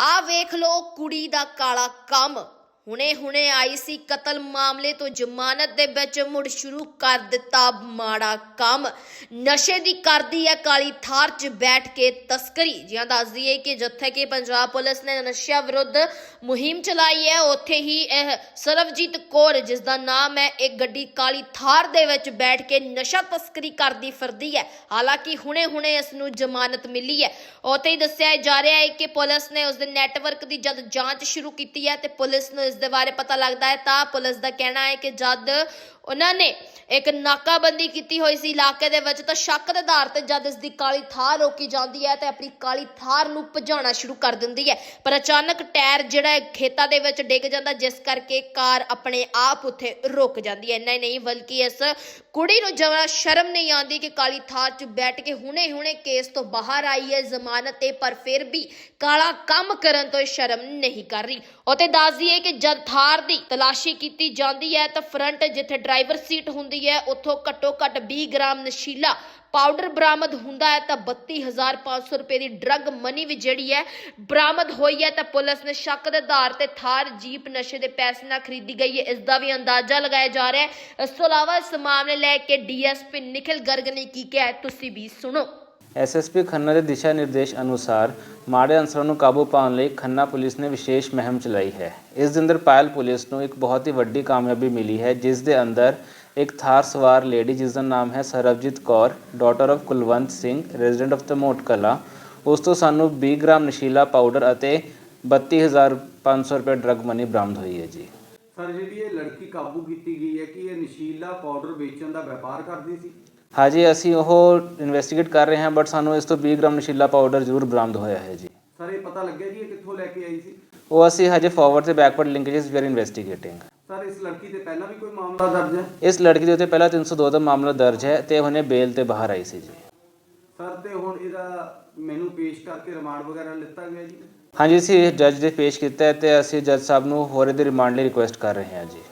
ਆ ਵੇਖ ਲਓ ਕੁੜੀ ਦਾ ਕਾਲਾ ਕੰਮ। ਹੁਣੇ ਹੁਣੇ ਆਈ ਸੀ ਕਤਲ ਮਾਮਲੇ ਤੋਂ ਜ਼ਮਾਨਤ ਦੇ ਵਿੱਚ ਮੁੜ ਸ਼ੁਰੂ ਕਰ ਦਿੱਤਾ ਮਾੜਾ ਕੰਮ। ਨਸ਼ੇ ਦੀ ਕਰਦੀ ਹੈ ਕਾਲੀ ਥਾਰ 'ਚ ਬੈਠ ਕੇ ਤਸਕਰੀ। ਜਿਹਾਂ ਦੱਸ ਦਈਏ ਕਿ ਜਿੱਥੇ ਕਿ ਪੰਜਾਬ ਪੁਲਿਸ ਨੇ ਨਸ਼ਿਆਂ ਵਿਰੁੱਧ ਮੁਹਿੰਮ ਚਲਾਈ ਹੈ, ਉੱਥੇ ਹੀ ਇਹ ਸਰਵਜੀਤ ਕੌਰ, ਜਿਸ ਦਾ ਨਾਮ ਹੈ, ਇੱਕ ਗੱਡੀ ਕਾਲੀ ਥਾਰ ਦੇ ਵਿੱਚ ਬੈਠ ਕੇ ਨਸ਼ਾ ਤਸਕਰੀ ਕਰਦੀ ਫਿਰਦੀ ਹੈ। ਹਾਲਾਂਕਿ ਹੁਣੇ ਹੁਣੇ ਇਸ ਨੂੰ ਜ਼ਮਾਨਤ ਮਿਲੀ ਹੈ। ਉੱਥੇ ਹੀ ਦੱਸਿਆ ਜਾ ਰਿਹਾ ਹੈ ਕਿ ਪੁਲਿਸ ਨੇ ਉਸ ਦੇ ਨੈਟਵਰਕ ਦੀ ਜਦ ਜਾਂਚ ਸ਼ੁਰੂ ਕੀਤੀ ਹੈ ਤੇ ਪੁਲਿਸ ਨੂੰ ਇਸ ਦੇ ਬਾਰੇ ਪਤਾ ਲੱਗਦਾ ਹੈ, ਤਾਂ ਪੁਲਿਸ ਦਾ ਕਹਿਣਾ ਹੈ ਕਿ ਜਦ ਉਹਨਾਂ ਨੇ ਇੱਕ ਨਾਕਾਬੰਦੀ ਕੀਤੀ ਹੋਈ ਸੀ ਇਲਾਕੇ ਦੇ ਵਿੱਚ, ਤਾਂ ਸ਼ੱਕ ਦੇ ਆਧਾਰ ਤੇ ਜਦ ਇਸ ਦੀ ਕਾਲੀ ਥਾਰ ਰੋਕੀ ਜਾਂਦੀ ਹੈ, ਤੇ ਆਪਣੀ ਕਾਲੀ ਥਾਰ ਨੂੰ ਭਜਾਉਣਾ ਸ਼ੁਰੂ ਕਰ ਦਿੰਦੀ ਹੈ। ਪਰ ਅਚਾਨਕ ਟਾਇਰ ਜਿਹੜਾ ਖੇਤਾਂ ਦੇ ਵਿੱਚ ਡਿੱਗ ਜਾਂਦਾ, ਜਿਸ ਕਰਕੇ ਕਾਰ ਆਪਣੇ ਆਪ ਉੱਥੇ ਰੁਕ ਜਾਂਦੀ ਹੈ। ਇੰਨਾ ਹੀ ਨਹੀਂ, ਬਲਕਿ ਇਸ ਕੁੜੀ ਨੂੰ ਜਰਾ ਸ਼ਰਮ ਨਹੀਂ ਆਉਂਦੀ ਕਿ ਕਾਲੀ ਥਾਰ 'ਚ ਬੈਠ ਕੇ ਹੁਣੇ-ਹੁਣੇ ਕੇਸ ਤੋਂ ਬਾਹਰ ਆਈ ਹੈ ਜ਼ਮਾਨਤ ਤੇ, ਪਰ ਫਿਰ ਵੀ ਕਾਲਾ ਕੰਮ ਕਰਨ ਤੋਂ ਇਹ ਸ਼ਰਮ ਨਹੀਂ ਕਰ ਰਹੀ। ਉਹ ਤੇ ਦੱਸ ਦਈਏ ਕਿ ਜਦ ਥਾਰ ਦੀ ਤਲਾਸ਼ੀ ਕੀਤੀ ਜਾਂਦੀ ਹੈ ਤਾਂ ਫਰੰਟ ਜਿੱਥੇ ਡਰਾਈਵਰ ਸੀਟ ਹੁੰਦੀ ਹੈ, ਉੱਥੋਂ ਘੱਟੋ ਘੱਟ 20 ਗ੍ਰਾਮ ਨਸ਼ੀਲਾ ਪਾਊਡਰ ਬਰਾਮਦ ਹੁੰਦਾ ਹੈ ਤਾਂ 32500 ਰੁਪਏ ਦੀ ਡਰੱਗ ਮਨੀ ਵੀ ਜਿਹੜੀ ਹੈ ਬਰਾਮਦ ਹੋਈ ਹੈ ਤਾਂ ਪੁਲਿਸ ਨੇ ਸ਼ੱਕ ਦੇ ਆਧਾਰ ਤੇ ਥਾਰ ਜੀਪ ਨਸ਼ੇ ਦੇ ਪੈਸੇ ਨਾਲ ਖਰੀਦੀ ਗਈ ਹੈ। ਇਸ ਦਾ ਵੀ ਅੰਦਾਜ਼ਾ ਲਗਾਇਆ ਜਾ ਰਿਹਾ ਹੈ। ਇਸ ਤੋਂ ਇਲਾਵਾ ਇਸ ਮਾਮਲੇ ਲੈ ਕੇ ਡੀਐਸਪੀ ਨਿਖਿਲ ਗਰਗ ਨੇ ਕੀ ਕਿਹਾ ਤੁਸੀਂ ਵੀ ਸੁਣੋ। ਐਸਐਸਪੀ ਖੰਨਾ ਦੇ ਦਿਸ਼ਾ ਨਿਰਦੇਸ਼ ਅਨੁਸਾਰ ਮਾੜੇ ਅਨਸਰਾਂ ਨੂੰ ਕਾਬੂ ਪਾਉਣ ਲਈ ਖੰਨਾ ਪੁਲਿਸ ਨੇ ਵਿਸ਼ੇਸ਼ ਮੁਹਿੰਮ ਚਲਾਈ ਹੈ। ਇਸ ਦੇ ਅੰਦਰ ਪਾਇਲ ਪੁਲਿਸ ਨੂੰ ਇੱਕ ਬਹੁਤ ਹੀ ਵੱਡੀ ਕਾਮਯਾਬੀ ਮਿਲੀ ਹੈ, ਜਿਸ ਦੇ ਅੰਦਰ ਇੱਕ ਥਾਰ ਸਵਾਰ ਲੇਡੀ ਜਿਸ ਦਾ ਨਾਮ ਹੈ Sarabjit Kaur daughter of Kulwant Singh resident of Tamot Kalan ਉਸ ਤੋਂ ਸਾਨੂੰ 20 ਗ੍ਰਾਮ ਨਸ਼ੀਲਾ ਪਾਊਡਰ ਅਤੇ 32500 ਰੁਪਏ ਡਰੱਗ ਮਨੀ ਬਰਾਮਦ ਹੋਈ ਹੈ ਜੀ। ਸਰ, ਜਿਹੜੀ ਇਹ ਲੜਕੀ ਕਾਬੂ ਕੀਤੀ ਗਈ ਹੈ ਕਿ ਇਹ ਨਸ਼ੀਲਾ ਪਾਊਡਰ ਵੇਚਣ ਦਾ ਵਪਾਰ ਕਰਦੀ ਸੀ? ਹਾਂਜੀ ਅਸੀਂ ਉਹ ਇਨਵੈਸਟੀਗੇਟ ਕਰ ਰਹੇ ਹਾਂ ਬਟ ਸਾਨੂੰ ਇਸ ਤੋਂ 20 ਗ੍ਰਾਮ ਨਸ਼ੀਲਾ ਪਾਊਡਰ ਜ਼ਰੂਰ ਬਰਾਮਦ ਹੋਇਆ ਹੈ ਜੀ। ਸਰ ਇਹ ਪਤਾ ਲੱਗਿਆ ਜੀ ਇਹ ਕਿੱਥੋਂ ਲੈ ਕੇ ਆਈ ਸੀ? ਉਹ ਅਸੀਂ ਹਜੇ ਫਾਰਵਰਡ ਤੇ backward linkages we are investigating sir ਇਸ ਲੜਕੀ ਤੇ ਪਹਿਲਾਂ ਵੀ ਕੋਈ ਮਾਮਲਾ ਦਰਜ ਹੈ? ਇਸ ਲੜਕੀ ਦੇ ਉੱਤੇ ਪਹਿਲਾਂ 302 ਦਾ ਮਾਮਲਾ ਦਰਜ ਹੈ ਤੇ ਉਹਨੇ ਬੇਲ ਤੇ ਬਾਹਰ ਆਈ ਸੀ ਜੀ। ਸਰ ਤੇ ਹੁਣ ਇਹਦਾ ਮੈਨੂੰ ਪੇਸ਼ ਕਰਕੇ ਰਿਮਾਂਡ ਵਗੈਰਾ ਲਿੱਤਾ ਗਿਆ ਜੀ? ਹਾਂਜੀ ਅਸੀਂ ਜੱਜ ਦੇ ਪੇਸ਼ ਕੀਤਾ ਹੈ ਤੇ ਅਸੀਂ ਜੱਜ ਸਾਹਿਬ ਨੂੰ ਹੋਰ ਇਹਦੇ ਰਿਮਾਂਡ ਲਈ ਰਿਕੁਐਸਟ ਕਰ ਰਹੇ ਹਾਂ ਜੀ।